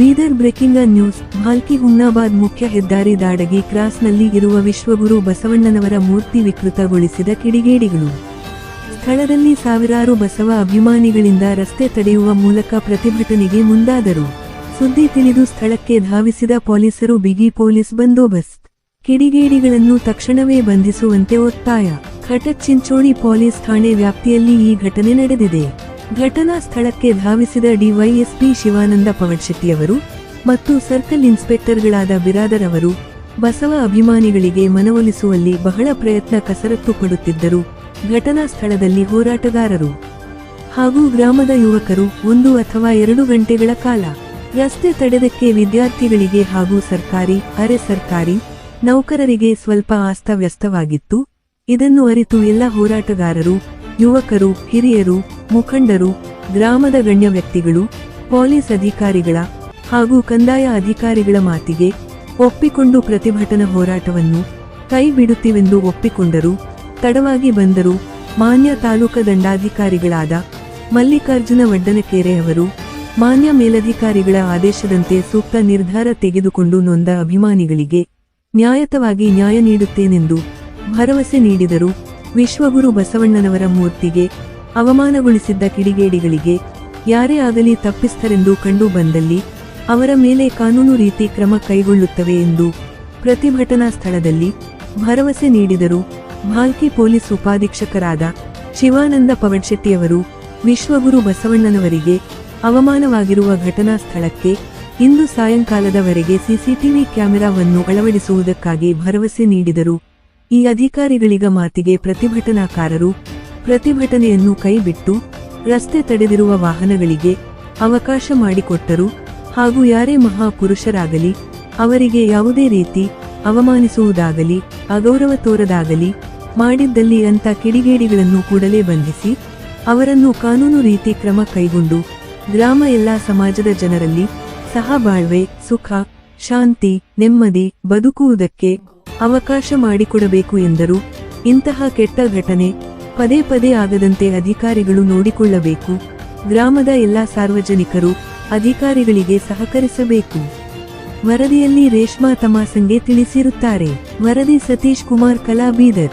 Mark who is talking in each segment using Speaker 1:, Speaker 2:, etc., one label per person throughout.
Speaker 1: Bidar breaking news, Bhalki Humnabad ಮುಖ್ಯ ಹೆದ್ದಾರಿ ದಾಡಗಿ ಕ್ರಾಸ್ನಲ್ಲಿ ಇರುವ ವಿಶ್ವಗುರು ಬಸವಣ್ಣನವರ ಮೂರ್ತಿ ವಿಕೃತಗೊಳಿಸಿದ ಕಿಡಿಗೇಡಿಗಳು. ಸ್ಥಳದಲ್ಲಿ ಸಾವಿರಾರು ಬಸವ ಅಭಿಮಾನಿಗಳಿಂದ ರಸ್ತೆ ತಡೆಯುವ ಮೂಲಕ ಪ್ರತಿಭಟನೆಗೆ ಮುಂದಾದರು. ಸುದ್ದಿ ತಿಳಿದು ಸ್ಥಳಕ್ಕೆ ಧಾವಿಸಿದ ಪೊಲೀಸರು ಬಿಗಿ ಪೊಲೀಸ್ ಬಂದೋಬಸ್ತ್. ಕಿಡಿಗೇಡಿಗಳನ್ನು ತಕ್ಷಣವೇ ಬಂಧಿಸುವಂತೆ ಒತ್ತಾಯ. ಖಟಕ್ ಚಿಂಚೋಳಿ ಪೊಲೀಸ್ ಠಾಣೆ ವ್ಯಾಪ್ತಿಯಲ್ಲಿ ಈ ಘಟನೆ ನಡೆದಿದೆ. ಘಟನಾ ಸ್ಥಳಕ್ಕೆ ಧಾವಿಸಿದ ಡಿವೈಎಸ್ಪಿ ಶಿವಾನಂದ ಪವಡ್ಶೆಟ್ಟಿಯವರು ಮತ್ತು ಸರ್ಕಲ್ ಇನ್ಸ್ಪೆಕ್ಟರ್ಗಳಾದ ಬಿರಾದರ್ ಅವರು ಬಸವ ಅಭಿಮಾನಿಗಳಿಗೆ ಮನವೊಲಿಸುವಲ್ಲಿ ಬಹಳ ಪ್ರಯತ್ನ ಕಸರತ್ತು ಪಡುತ್ತಿದ್ದರು ಘಟನಾ ಸ್ಥಳದಲ್ಲಿ ಹೋರಾಟಗಾರರು ಹಾಗೂ ಗ್ರಾಮದ ಯುವಕರು ಒಂದು ಅಥವಾ ಎರಡು ಗಂಟೆಗಳ ಕಾಲ ರಸ್ತೆ ತಡೆದಕ್ಕೆ ವಿದ್ಯಾರ್ಥಿಗಳಿಗೆ ಹಾಗೂ ಸರ್ಕಾರಿ, ಅರೆ ಸರ್ಕಾರಿ ನೌಕರರಿಗೆ ಸ್ವಲ್ಪ ಅಸ್ತವ್ಯಸ್ತವಾಗಿತ್ತು. ಇದನ್ನು ಅರಿತು ಎಲ್ಲ ಹೋರಾಟಗಾರರು ಯುವಕರು, ಹಿರಿಯರು, ಮುಖಂಡರು, ಗ್ರಾಮದ ಗಣ್ಯ ವ್ಯಕ್ತಿಗಳು, ಪೊಲೀಸ್ ಅಧಿಕಾರಿಗಳ ಹಾಗೂ ಕಂದಾಯ ಅಧಿಕಾರಿಗಳ ಮಾತಿಗೆ ಒಪ್ಪಿಕೊಂಡು ಪ್ರತಿಭಟನಾ ಹೋರಾಟವನ್ನು ಕೈ ಬಿಡುತ್ತಿವೆಂದು ಒಪ್ಪಿಕೊಂಡರು. ತಡವಾಗಿ ಬಂದರು ಮಾನ್ಯ ತಾಲೂಕು ದಂಡಾಧಿಕಾರಿಗಳಾದ ಮಲ್ಲಿಕಾರ್ಜುನ ವಡ್ಡನಕೆರೆ ಅವರು ಮಾನ್ಯ ಮೇಲಧಿಕಾರಿಗಳ ಆದೇಶದಂತೆ ಸೂಕ್ತ ನಿರ್ಧಾರ ತೆಗೆದುಕೊಂಡು ನೊಂದ ಅಭಿಮಾನಿಗಳಿಗೆ ನ್ಯಾಯತವಾಗಿ ನ್ಯಾಯ ನೀಡುತ್ತೇನೆಂದು ಭರವಸೆ ನೀಡಿದರು. ವಿಶ್ವಗುರು ಬಸವಣ್ಣನವರ ಮೂರ್ತಿಗೆ ಅವಮಾನಗೊಳಿಸಿದ್ದ ಕಿಡಿಗೇಡಿಗಳಿಗೆ ಯಾರೇ ಆಗಲಿ ತಪ್ಪಿಸ್ತರೆಂದು ಕಂಡು ಬಂದಲ್ಲಿ ಅವರ ಮೇಲೆ ಕಾನೂನು ರೀತಿ ಕ್ರಮ ಕೈಗೊಳ್ಳುತ್ತವೆ ಎಂದು ಪ್ರತಿಭಟನಾ ಸ್ಥಳದಲ್ಲಿ ಭರವಸೆ ನೀಡಿದರು. ಭಾಲ್ಕಿ ಪೊಲೀಸ್ ಉಪಾಧೀಕ್ಷಕರಾದ ಶಿವಾನಂದ ಪವಡ್ಶೆಟ್ಟಿಯವರು ವಿಶ್ವಗುರು ಬಸವಣ್ಣನವರಿಗೆ ಅವಮಾನವಾಗಿರುವ ಘಟನಾ ಸ್ಥಳಕ್ಕೆ ಇಂದು ಸಾಯಂಕಾಲದವರೆಗೆ ಸಿಸಿಟಿವಿ ಕ್ಯಾಮೆರಾವನ್ನು ಅಳವಡಿಸುವುದಕ್ಕಾಗಿ ಭರವಸೆ ನೀಡಿದರು. ಈ ಅಧಿಕಾರಿಗಳಿಗ ಮಾತಿಗೆ ಪ್ರತಿಭಟನಾಕಾರರು ಪ್ರತಿಭಟನೆಯನ್ನು ಕೈಬಿಟ್ಟು ರಸ್ತೆ ತಡೆದಿರುವ ವಾಹನಗಳಿಗೆ ಅವಕಾಶ ಮಾಡಿಕೊಟ್ಟರು ಹಾಗೂ ಯಾರೇ ಮಹಾಪುರುಷರಾಗಲಿ, ಅವರಿಗೆ ಯಾವುದೇ ರೀತಿ ಅವಮಾನಿಸುವುದಾಗಲಿ, ಅಗೌರವ ತೋರದಾಗಲಿ ಮಾಡಿದ್ದಲ್ಲಿ ಅಂತ ಕಿಡಿಗೇಡಿಗಳನ್ನು ಕೂಡಲೇ ಬಂಧಿಸಿ ಅವರನ್ನು ಕಾನೂನು ರೀತಿ ಕ್ರಮ ಕೈಗೊಂಡು ಗ್ರಾಮ ಎಲ್ಲಾ ಸಮಾಜದ ಜನರಲ್ಲಿ ಸಹಬಾಳ್ವೆ, ಸುಖ, ಶಾಂತಿ, ನೆಮ್ಮದಿ ಬದುಕುವುದಕ್ಕೆ ಅವಕಾಶ ಮಾಡಿಕೊಡಬೇಕು ಎಂದರು. ಇಂತಹ ಕೆಟ್ಟ ಘಟನೆ ಪದೇ ಪದೇ ಆಗದಂತೆ ಅಧಿಕಾರಿಗಳು ನೋಡಿಕೊಳ್ಳಬೇಕು. ಗ್ರಾಮದ ಎಲ್ಲಾ ಸಾರ್ವಜನಿಕರು ಅಧಿಕಾರಿಗಳಿಗೆ ಸಹಕರಿಸಬೇಕು. ವರದಿಯಲ್ಲಿ ರೇಷ್ಮಾ ತಮಾಸಂಗೆ ತಿಳಿಸಿರುತ್ತಾರೆ. ವರದಿ ಸತೀಶ್ ಕುಮಾರ್, ಕಲಾ ಬೀದರ್.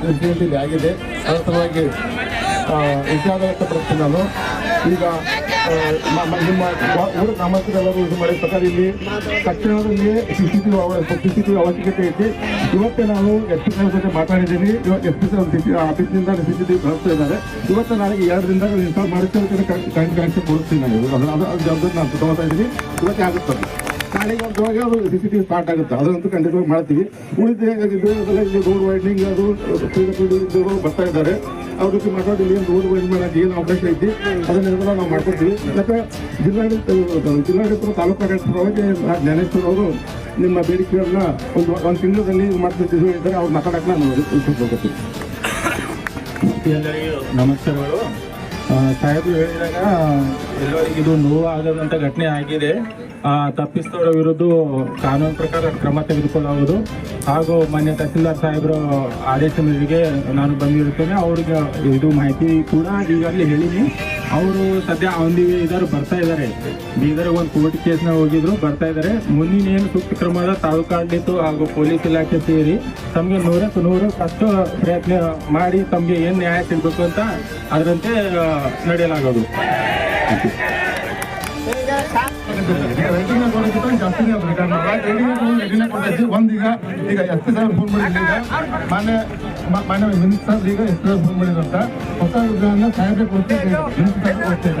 Speaker 2: ದೃಷ್ಟಿಯಲ್ಲಿ ಆಗಿದೆ ಅದರ ಸಲುವಾಗಿ ವಿಷಾದ ವ್ಯಕ್ತಪಡಿಸ್ತೀನಿ ನಾನು ಈಗ ನಿಮ್ಮ ಊರ ಗ್ರಾಮಸ್ಥರೆಲ್ಲರೂ ಇದು ಮಾಡಿದ ಪ್ರಕಾರ ಇಲ್ಲಿ ತಕ್ಷಣದಲ್ಲಿ C C T C C T ಅವಶ್ಯಕತೆ ಐತಿ ಇವತ್ತೇ ನಾನು ಎಸ್ ಪಿ ಜೊತೆ ಮಾತಾಡಿದ್ದೀನಿ ಇವತ್ತು ಎಸ್ ಪಿ ಸಿ ಸಿ ಆಫೀಸ್ನಿಂದ ಸಿ ಸಿ ಟಿ ಕಳಿಸ್ತಾ ಇದ್ದಾರೆ ಇವತ್ತು ನನಗೆ ಎರಡು ದಿನದಾಗ ಇನ್ಸ್ಟಾಲ್ ಮಾಡಿಸಿ ಕರೆಂಟ್ ಕನೆಕ್ಷನ್ ಕೊಡ್ತೀನಿ ನಾನು ಅದು ಅದು ಜವಾಬ್ದಾರಿ ನಾನು ತಗೋತಾ ಇದ್ದೀನಿ ಇವತ್ತೇ ಆಗುತ್ತದೆ ನಾಳೆಗೆ ಒಂದು ಇವಾಗ ಅದು ಸಿ ಸಿ ಟಿ ಸ್ಟಾರ್ಟ್ ಆಗುತ್ತೆ. ಅದಂತೂ ಖಂಡಿತವಾಗಿ ಮಾಡ್ತೀವಿ. ಉಳಿದ ಇಲ್ಲಿ ರೋಡ್ ವೈಡ್ನಿಂಗ್ ಅದು ಇದ್ದವರು ಬರ್ತಾ ಇದ್ದಾರೆ. ಅವ್ರ ಜೊತೆ ಮಾತಾಡಿ ಏನು ರೋಡ್ ವೈಡ್ ಮಾಡೋಕೆ ಏನು ಅವಕಾಶ ಐತಿ? ಅದನ್ನೆಲ್ಲ ನಾವು ಮಾಡ್ಕೊಡ್ತೀವಿ. ಮತ್ತೆ ಜಿಲ್ಲಾಡಳಿತ ಜಿಲ್ಲಾಡಳಿತ ತಾಲೂಕು ಆಡಳಿತ ಪರವಾಗಿ ಜ್ಞಾನೇಶ್ವರ್ ಅವರು ನಿಮ್ಮ ಬೇಡಿಕೆಗಳನ್ನ ಒಂದು ಒಂದು ತಿಂಗಳಲ್ಲಿ ಮಾಡ್ತಿದ್ದೀವಿ ಹೇಳಿದ್ದಾರೆ. ಅವ್ರು ಮಾತಾಡಕ್ಕೆ ನಾನು ಹೋಗ್ತೀನಿ.
Speaker 3: ಎಲ್ಲರಿಗೂ ನಮಸ್ಕಾರಗಳು ಸಾಹೇಬರು ಹೇಳಿದಾಗ, ಎಲ್ಲರಿಗೂ ಇದು ನೋವು ಆಗದಂತ ಘಟನೆ ಆಗಿದೆ. ತಪ್ಪಿಸ್ತವರ ವಿರುದ್ಧ ಕಾನೂನು ಪ್ರಕಾರ ಕ್ರಮ ತೆಗೆದುಕೊಳ್ಳುವುದು ಹಾಗೂ ಮಾನ್ಯ ತಹಸೀಲ್ದಾರ್ ಸಾಹೇಬರ ಆದೇಶ ಮೇರೆಗೆ ನಾನು ಬಂದಿರುತ್ತೇನೆ. ಅವ್ರಿಗೆ ಇದು ಮಾಹಿತಿ ಕೂಡ ಈಗಾಗಲೇ ಹೇಳಿನಿ. ಅವರು ಸದ್ಯ ಒಂದು ಇದಾರು ಬರ್ತಾ ಇದ್ದಾರೆ. ಬೀದರ್ ಒಂದು ಕೋರ್ಟ್ ಕೇಸ್ನ ಹೋಗಿದ್ರು, ಬರ್ತಾ ಇದ್ದಾರೆ. ಮುಂದಿನ ಏನು ಸೂಕ್ತ ಕ್ರಮದ ತಾಲೂಕಾಡಳಿತ ಹಾಗೂ ಪೊಲೀಸ್ ಇಲಾಖೆ ಸೇರಿ ತಮಗೆ ನೂರಕ್ಕೆ ನೂರು ಫಸ್ಟ್ ಪ್ರಯತ್ನ ಮಾಡಿ ತಮಗೆ ಏನು ನ್ಯಾಯ ಸಿಗಬೇಕು ಅಂತ ಅದರಂತೆ ನಡೆಯಲಾಗೋದು.
Speaker 2: ರೈಟಿಂಗ್ ಕೊಡೋದಕ್ಕಿಂತ ಜಾಸ್ತಿನೇ ಆಗ್ಬೇಕು. ನಾವು ರೈಟಿಂಗ್ ರೆಡಿನೇ ಕೊಡ್ತಾ ಇದ್ವಿ. ಒಂದ್ ಈಗ ಈಗ ಎಸ್ ಪಿ ಸಾಹೇಬ್ ಫೋನ್ ಮಾಡಿದ್ರು ಈಗ ಮಾನ್ಯ ಮ- ಮಾನ್ಯ ಮಿನಿಸ್ಟರ್ ಈಗ ಎಸ್ ಫೋನ್ ಮಾಡಿದಂತ ಹೊಸ ವಿಗ್ರಹನ ಸಾಹೇಬ್ರೆ ಕೊಡ್ತಿದ್ದಾರೆ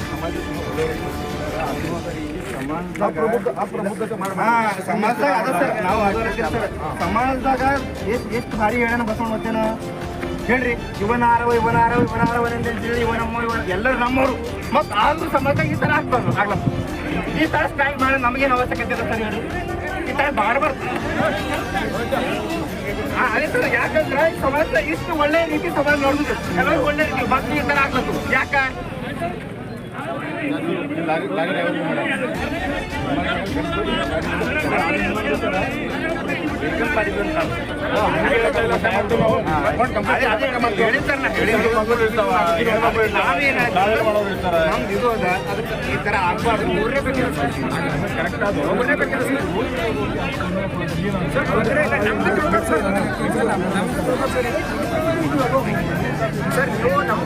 Speaker 4: ಸಮಾಜದಾಗ ಸರ್ ನಾವು ಸಮಾಜದಾಗ ಎಷ್ಟು ಎಷ್ಟು ಭಾರಿ ಹೇಳೋಣ ಬಸವಣ್ಣ ಮತ್ತೇನು ಹೇಳ್ರಿ ಇವನ ಆರವ ಇವನ ಆರವ ಅಂತೇಳಿ ಇವ ಇವನ ಇವ ಎಲ್ಲರೂ ನಮ್ಮವರು ಮತ್ತು ಆದ್ರೂ ಸಮಾಜದಾಗ ಈ ಥರ ಆಗ್ಬಾರ್ದು ಆಗ್ಲ ಈ ಥರ ಸ್ಟ್ರೈಕ್ ಮಾಡಿ ನಮಗೇನು ಅವಶ್ಯಕತೆ ಇಲ್ಲ ಸರ್ ಹೇಳ್ರಿ ಈ ಥರ ಮಾಡಬಾರ್ದು ಅದೇ ಸರ್ ಯಾಕಂದ್ರೆ ಈ ಸಮಾಜದಾಗ ಇಷ್ಟು ಒಳ್ಳೆ ರೀತಿ ಸಮಾಜ ನೋಡಿದ್ರು ಎಲ್ಲರೂ ಒಳ್ಳೆ ರೀತಿ ಮತ್ತೆ ಈ ಥರ ಆಗ್ಲತ್ತು ಯಾಕ? ಈ. ಸರ್ ನೀವು ನಮ್ಮ